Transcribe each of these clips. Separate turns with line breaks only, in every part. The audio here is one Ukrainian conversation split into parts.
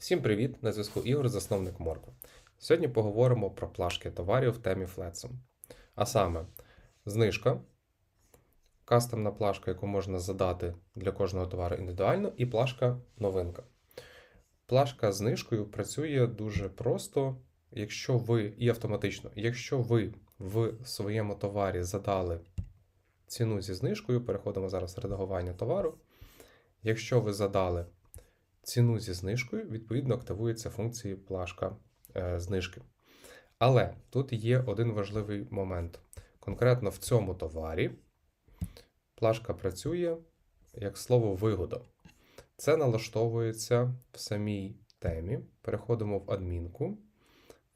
Всім привіт! На зв'язку Ігор, засновник Моркви. Сьогодні поговоримо про плашки товарів в темі Flatsum. А саме, знижка, кастомна плашка, яку можна задати для кожного товару індивідуально, і плашка новинка. Плашка з знижкою працює дуже просто, якщо ви і автоматично, якщо ви в своєму товарі задали ціну зі знижкою, переходимо зараз в редагування товару. Якщо ви задали ціну зі знижкою, відповідно, активується функція плашка е, знижки. Але тут є один важливий момент. Конкретно в цьому товарі плашка працює як слово вигода. Це налаштовується в самій темі. Переходимо в адмінку,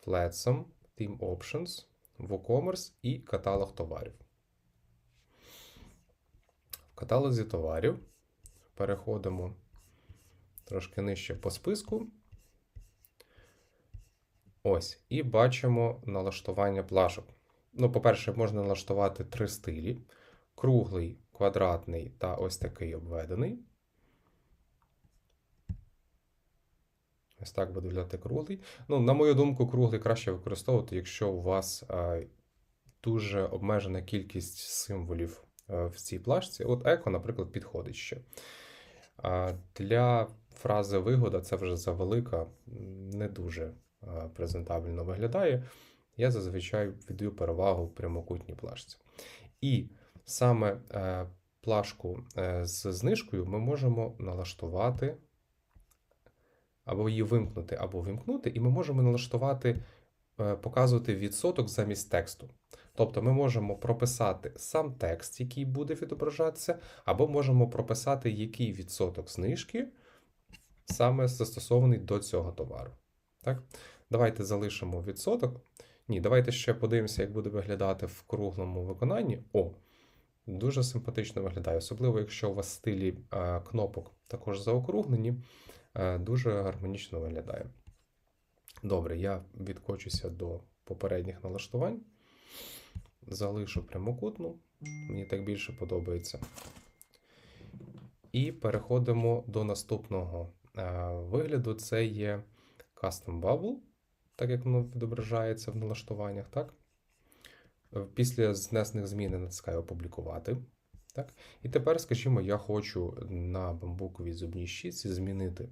Flatsum, Theme Options, WooCommerce і каталог товарів. В каталозі товарів переходимо трошки нижче по списку. Ось, і бачимо налаштування плашок. Ну, по-перше, можна налаштувати три стилі: круглий, квадратний та ось такий обведений. Ось так буде виглядати круглий. Ну, на мою думку, круглий краще використовувати, якщо у вас а, дуже обмежена кількість символів а, в цій плашці. От еко, наприклад, підходить ще. Для фрази вигода це вже завелика, не дуже презентабельно виглядає. Я зазвичай віддаю перевагу прямокутній плашці. І саме е, плашку е, з знижкою ми можемо налаштувати, або її вимкнути, або вимкнути, і ми можемо налаштувати, е, показувати відсоток замість тексту. Тобто ми можемо прописати сам текст, який буде відображатися, або можемо прописати, який відсоток знижки саме застосований до цього товару. Так? Давайте залишимо відсоток. Ні, давайте ще подивимося, як буде виглядати в круглому виконанні. О, дуже симпатично виглядає, особливо, якщо у вас стилі е, кнопок також заокруглені, е, дуже гармонічно виглядає. Добре, я відкочуся до попередніх налаштувань. Залишу прямокутну, мені так більше подобається. І переходимо до наступного вигляду. Це є Custom Bubble, так як воно відображається в налаштуваннях. так? Е, Після знесених змін я натискаю опублікувати. Так? І тепер, скажімо, я хочу на бамбуковій зубній щітці змінити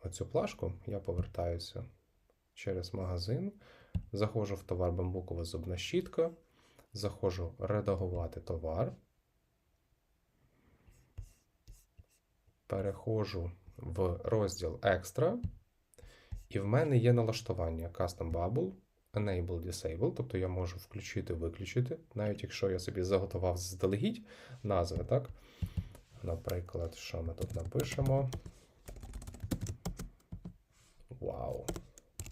оцю плашку. Я повертаюся через магазин. Заходжу в товар бамбукова зубна щітка, заходжу редагувати товар. Переходжу в розділ Екстра, і в мене є налаштування Custom Bubble, Enable Disable, тобто я можу включити виключити, навіть якщо я собі заготував заздалегідь назви, так? Наприклад, що ми тут напишемо? Вау!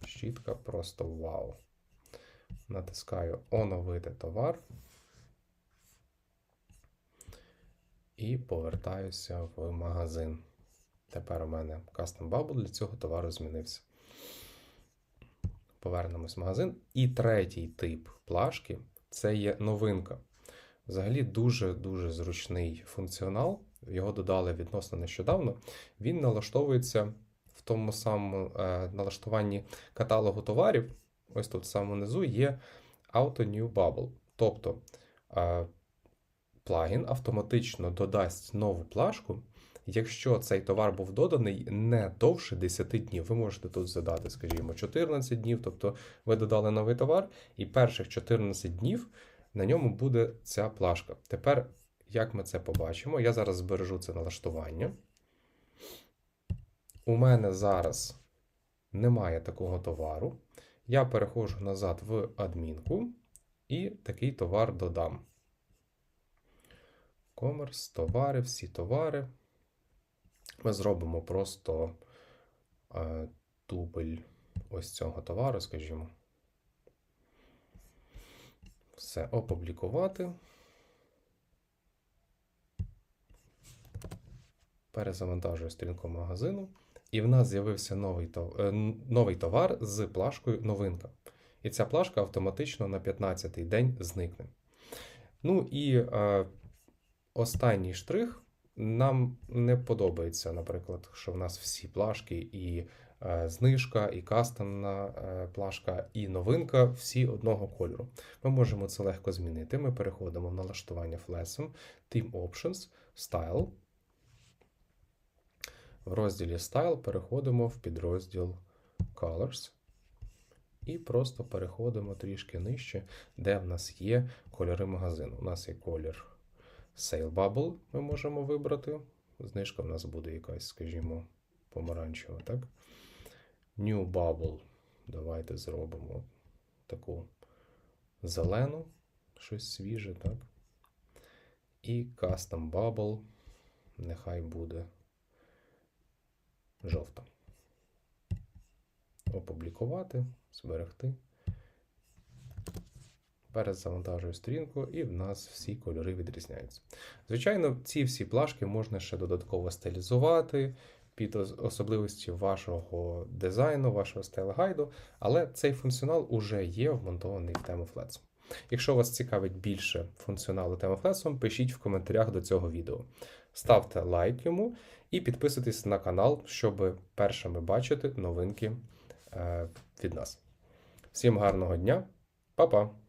Щітка просто вау. Натискаю оновити товар. І повертаюся в магазин. Тепер у мене Custom Bubble для цього товару змінився. Повернемось в магазин. І третій тип плашки це є новинка. Взагалі дуже-дуже зручний функціонал. Його додали відносно нещодавно. Він налаштовується в тому самому е, налаштуванні каталогу товарів. Ось тут в самому низу є Auto New Bubble. Тобто е, плагін автоматично додасть нову плашку, якщо цей товар був доданий не довше 10 днів. Ви можете тут задати, скажімо, 14 днів, тобто ви додали новий товар, і перших 14 днів на ньому буде ця плашка. Тепер, як ми це побачимо, я зараз збережу це налаштування. У мене зараз немає такого товару. Я переходжу назад в адмінку і такий товар додам. Комерс, товари, всі товари. Ми зробимо просто е, дубль ось цього товару, скажімо. Все опублікувати. Перезавантажую сторінку магазину. І в нас з'явився новий, е, новий товар з плашкою новинка. І ця плашка автоматично на 15-й день зникне. Ну і е, останній штрих нам не подобається, наприклад, що в нас всі плашки і е, знижка, і кастомна е, плашка, і новинка всі одного кольору. Ми можемо це легко змінити. Ми переходимо в налаштування флесом, Team Options, Style. В розділі Style переходимо в підрозділ Colors. І просто переходимо трішки нижче, де в нас є кольори магазину. У нас є колір Sale Bubble, ми можемо вибрати. Знижка в нас буде якась, скажімо, помаранчева, так? New Bubble. Давайте зробимо таку зелену, щось свіже, так? І Custom Bubble. Нехай буде жовта. Опублікувати, зберегти. Перезавантажую сторінку, і в нас всі кольори відрізняються. Звичайно, ці всі плашки можна ще додатково стилізувати під ос- особливості вашого дизайну, вашого стайл-гайду, але цей функціонал уже є вмонтований в тему. Якщо вас цікавить більше функціоналу теми пишіть в коментарях до цього відео. Ставте лайк йому і підписуйтесь на канал, щоб першими бачити новинки е, від нас. Всім гарного дня, Па-па!